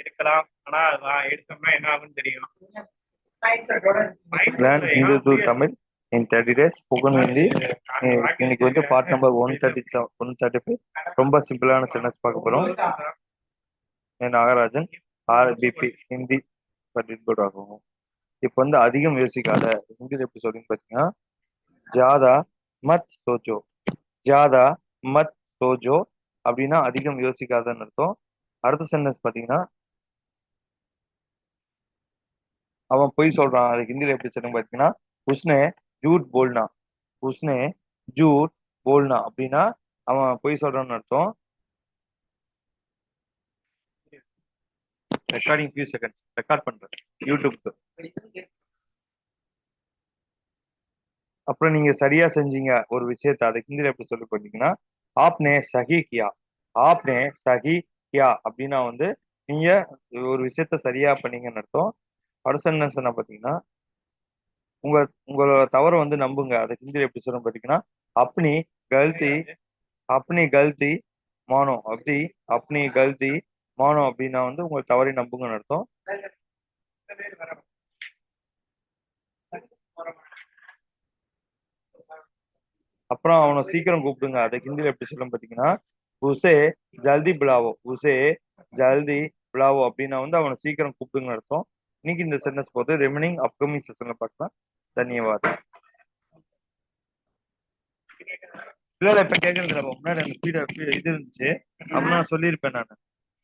எடுக்கலாம். ஆனா நான் எடுத்தோம்னா என்ன ஆகும்னு தெரியும். நீங்க mindset ஓட இருக்கீங்க. Mind Learn set Hindu to ஏன் Tamil in 30 days. Spoken Hindi. நாங்க Eh, வாங்கி இன்னைக்கு வந்து part number one thirty one thirty five ரொம்ப சிம்பிளான சென்டென்ஸ் பார்க்க போறோம். என் நாகராஜன் ஆர்பிபி ஹிந்தி படிப்போட் ஆகும் இப்போ வந்து அதிகம் யோசிக்காத ஹிந்தியில் எப்படி சொல்லுங்க பார்த்தீங்கன்னா ஜாதா மத் சோஜோ. ஜாதா மத் சோஜோ அப்படின்னா அதிகம் யோசிக்காதன்னு அர்த்தம். அடுத்த சென்டென்ஸ் பார்த்தீங்கன்னா அவன் பொய் சொல்றான். அது ஹிந்தியில் எப்படி சொல்லுங்க பார்த்தீங்கன்னா உஸ்னே ஜூட் போல்னா. உஸ்னே ஜூட் போல்னா அப்படின்னா அவன் பொய் சொல்றான்னு அர்த்தம். ரெக்கார்டிங் ஃபியூ செகண்ட்ஸ் ரெக்கார்ட் பண்றேன். யூடியூப்க்கு அப்புறம் நீங்க சரியா செஞ்சீங்க ஒரு விஷயத்த அதை ஹிந்தியில எப்படி சொல்லி பார்த்தீங்கன்னா ஆப்னே சஹி கியா. ஆப்னே சஹி கியா அப்படின்னா வந்து நீங்க ஒரு விஷயத்த சரியா பண்ணீங்கன்னு அர்த்தம். அடுத்த என்ன என்ன பாத்தீங்கன்னா உங்க உங்களோட தவறை வந்து நம்புங்க. அதை ஹிந்தியில எப்படி சொல்லணும் பார்த்தீங்கன்னா அப்னி கல்தி அப்னி கல்தி மானோ. அப்படி அப்னி கல்தி மானோ அப்படின்னா வந்து உங்க தவறை நம்புங்கன்னு அர்த்தம். அப்புறம் அவனை சீக்கிரம் கூப்பிடுங்க. அதை ஹிந்தியில எப்படி சொல்லும் பாத்தீங்கன்னா உசே ஜல்தி பிளாவோ உசே ஜல்தி பிளாவோ அப்படின்னா வந்து அவனை சீக்கிரம் கூப்பிடுங்கன்னு அர்த்தம். இன்னைக்கு இந்த சென்டென்ஸ் போது ரெமினிங் அப்கமிங் செஷன்ல பார்க்கலாம். தன்யவாதம் இல்ல இல்ல இப்ப கேக்குறது முன்னாடி இது இருந்துச்சு? அப்ப நான் சொல்லியிருப்பேன் நான்.